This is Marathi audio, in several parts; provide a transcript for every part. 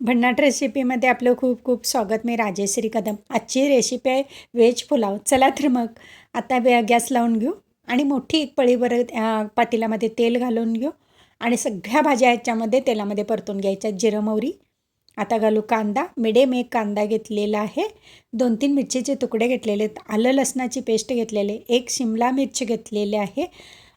भन्नाट रेसिपीमध्ये आपलं खूप खूप स्वागत. मी राजेश्री कदम आजची रेसिपी आहे व्हेज पुलाव. चला तर मग आता गॅस लावून घेऊ आणि मोठी एक पळीवर पातेल्यामध्ये तेल घालून घेऊ आणि सगळ्या भाज्या ह्याच्यामध्ये तेलामध्ये परतून घ्यायच्या. जिरं मोहरी आता घालू कांदा. मिडियम एक कांदा घेतलेला आहे. दोन तीन मिरचीचे तुकडे घेतलेले आहेत. आलं लसणाची पेस्ट घेतलेले एक शिमला मिरची घेतलेली आहे.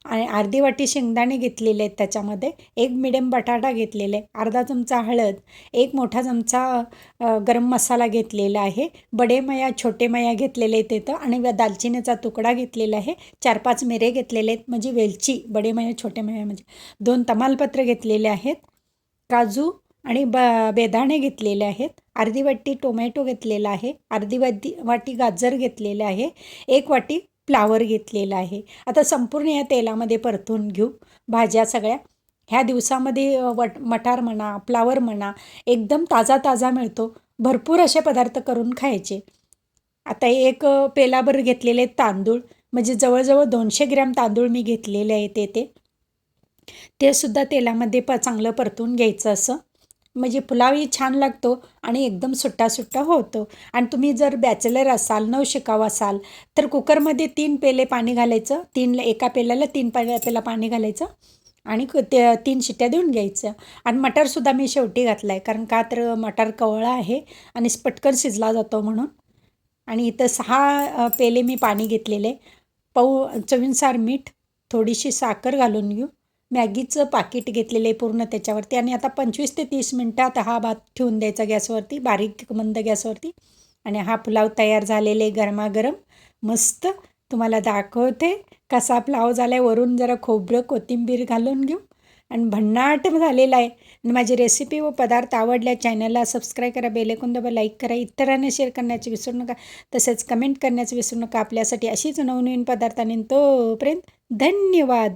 आणि अर्धी वाटी शेंगदाणे घेतलेले आहेत त्याच्यामध्ये एक मिडियम बटाटा घेतलेले आहे अर्धा चमचा हळद एक मोठा चमचा गरम मसाला घेतलेला आहे बडे मया छोटे मया घेतलेले आहेत तिथं आणि दालचिनीचा तुकडा घेतलेला आहे चार पाच मिरे घेतलेले आहेत म्हणजे वेलची बडे मया छोटे मया म्हणजे दोन तमालपत्र घेतलेले आहेत काजू आणि ब बेदाणे घेतलेले आहेत अर्धी वाटी टोमॅटो घेतलेला आहे अर्धी वाटी वाटी गाजर घेतलेले आहे एक वाटी फ्लावर घेतलेला आहे. आता संपूर्ण या तेलामध्ये परतून घेऊ. भाज्या सगळ्या. ह्या दिवसामध्ये वट मटार म्हणा फ्लावर म्हणा एकदम ताजा ताजा मिळतो. भरपूर असे पदार्थ करून खायचे. आता एक पेलाभर घेतलेले तांदूळ. म्हणजे जवळजवळ दोनशे ग्रॅम तांदूळ मी घेतलेले आहेत ते ते. ते सुद्धा तेलामध्ये प चांगलं परतून घ्यायचं असं. म्हणजे पुलावही छान लागतो आणि एकदम सुट्टा सुट्टा होतो. आणि तुम्ही जर बॅचलर असाल नऊ शिकाव असाल तर कुकरमध्ये तीन पेले पाणी घालायचं तीन एका पेल्याला तीन पा पेला पाणी घालायचं आणि ते तीन शिट्ट्या देऊन घ्यायचं. आणि मटारसुद्धा मी शेवटी घातला आहे कारण का तर मटार कवळा आहे आणि पटकन शिजला जातो म्हणून. आणि इथं सहा पेले मी पाणी घेतलेले. पाऊ चवीनुसार मीठ थोडीशी साखर घालून घेऊ. मॅगीचं पाकिट घेतलेलं आहे पूर्ण त्याच्यावरती. आणि आता पंचवीस ते तीस मिनटात हा भात ठेवून द्यायचा गॅसवरती बारीक मंद गॅसवरती. आणि हा पुलाव तयार झालेले गरमागरम. मस्त. तुम्हाला दाखवते कसा पुलाव झाला आहे वरून जरा खोबरं कोथिंबीर घालून घेऊ. आणि भन्नाट झालेला आहे. आणि माझी रेसिपी व पदार्थ आवडल्या चॅनलला सबस्क्राईब करा बेलेकून दाबा लाईक करा. इतरांना शेअर करण्याचे विसरू नका. तसेच कमेंट करण्याचं विसरू नका. आपल्यासाठी अशीच नवनवीन पदार्थांनी तोपर्यंत धन्यवाद.